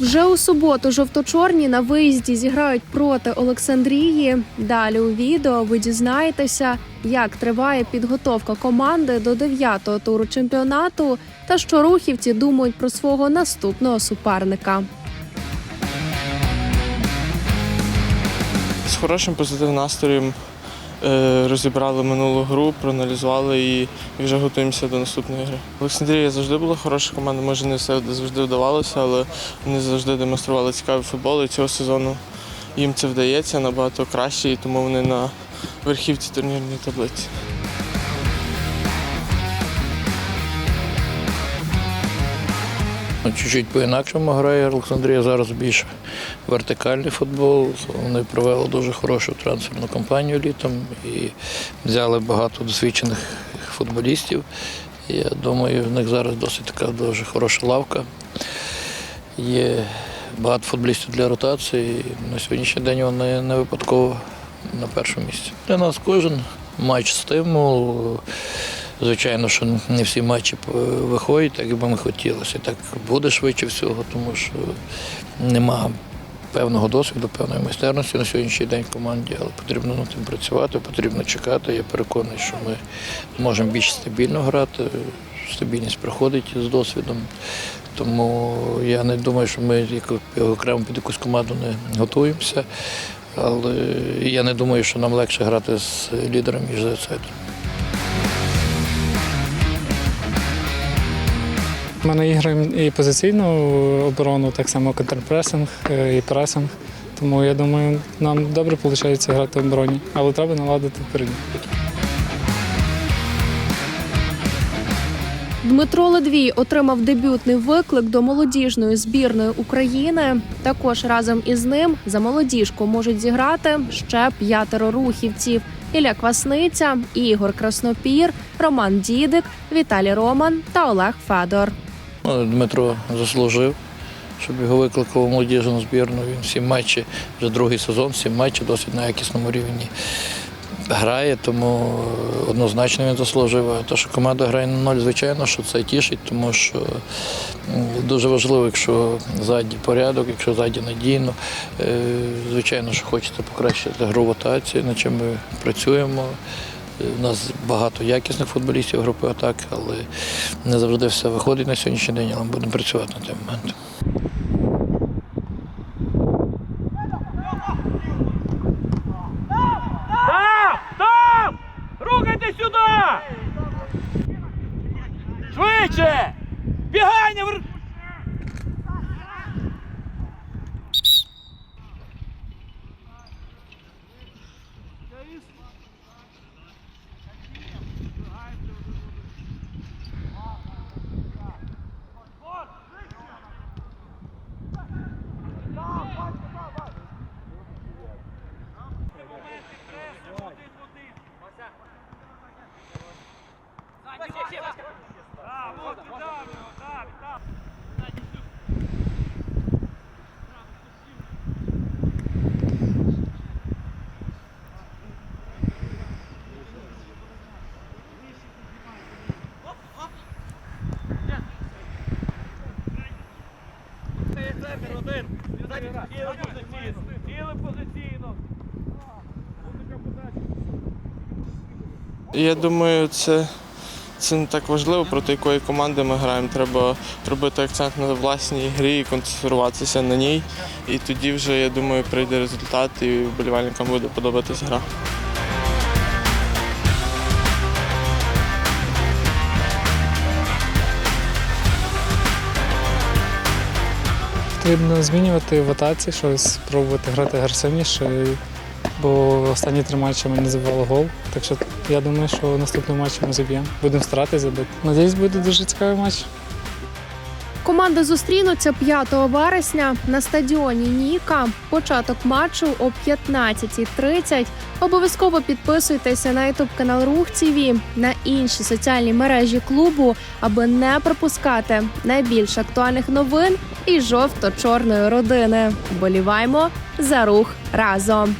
Вже у суботу жовто-чорні на виїзді зіграють проти Олександрії. Далі у відео ви дізнаєтеся, як триває підготовка команди до дев'ятого туру чемпіонату та що рухівці думають про свого наступного суперника. З хорошим позитивним настроєм розібрали минулу гру, проаналізували і вже готуємося до наступної гри. Олександрія завжди була хороша команда, може не все завжди вдавалося, але вони завжди демонстрували цікавий футбол. І цього сезону їм це вдається набагато краще, і тому вони на верхівці турнірної таблиці. Чуть-чуть по-інакшому грає Олександрія. Зараз більш вертикальний футбол. Вони провели дуже хорошу трансферну кампанію літом і взяли багато досвідчених футболістів. Я думаю, в них зараз досить така дуже хороша лавка. Є багато футболістів для ротації. На сьогоднішній день вони не випадково на першому місці. Для нас кожен матч стимул. Звичайно, що не всі матчі виходять, так би ми хотілося. Так буде швидше всього, тому що нема певного досвіду, певної майстерності на сьогоднішній день в команді, але потрібно над тим працювати, потрібно чекати. Я переконаний, що ми зможемо більш стабільно грати. Стабільність приходить з досвідом. Тому я не думаю, що ми окремо під якусь команду не готуємося. Але я не думаю, що нам легше грати з лідером, ніж з аутсайдером. Ми наіграємо і позиційну оборону, так само контрпресинг, е, і пресинг. Тому я думаю, нам добре виходить грати в обороні, але треба наладити впереді. Дмитро Ледвій отримав дебютний виклик до молодіжної збірної України. Також разом із ним за молодіжку можуть зіграти ще п'ятеро рухівців: Ілля Квасниця, Ігор Краснопір, Роман Дідик, Віталій Роман та Олег Федор. Ну, Дмитро заслужив, щоб його викликали в молодіжну збірну. Він всі матчі, вже другий сезон, всі матчі досить на якісному рівні грає, тому е, однозначно він заслужив. А те, що команда грає на ноль, звичайно, що це тішить, тому що дуже важливо, якщо ззаді порядок, якщо ззаді надійно. Е, Звичайно, що хочеться покращити гру в атаці, над чим ми працюємо. У нас багато якісних футболістів групи атак, але не завжди все виходить на сьогоднішній день, але ми будемо працювати над тим моментом. Там! Рухайте сюди! Швидше! Бігай. Я думаю, це, це не так важливо, проти якої команди ми граємо. Треба робити акцент на власній грі і концентруватися на ній. І тоді вже, я думаю, прийде результат і вболівальникам буде подобатись гра. Потрібно змінювати в атаці щось, пробувати грати агресивніше, бо останні три матчі ми не забивали гол. Так що я думаю, що наступний матч ми заб'ємо. Будемо старатися забити. Надіюсь, буде дуже цікавий матч. Команди зустрінуться 5 вересня на стадіоні Ніка. Початок матчу о 15.30. Обов'язково підписуйтеся на ютуб канал Рух ТВ, на інші соціальні мережі клубу, аби не пропускати найбільш актуальних новин і жовто-чорної родини. Вболіваймо за рух разом.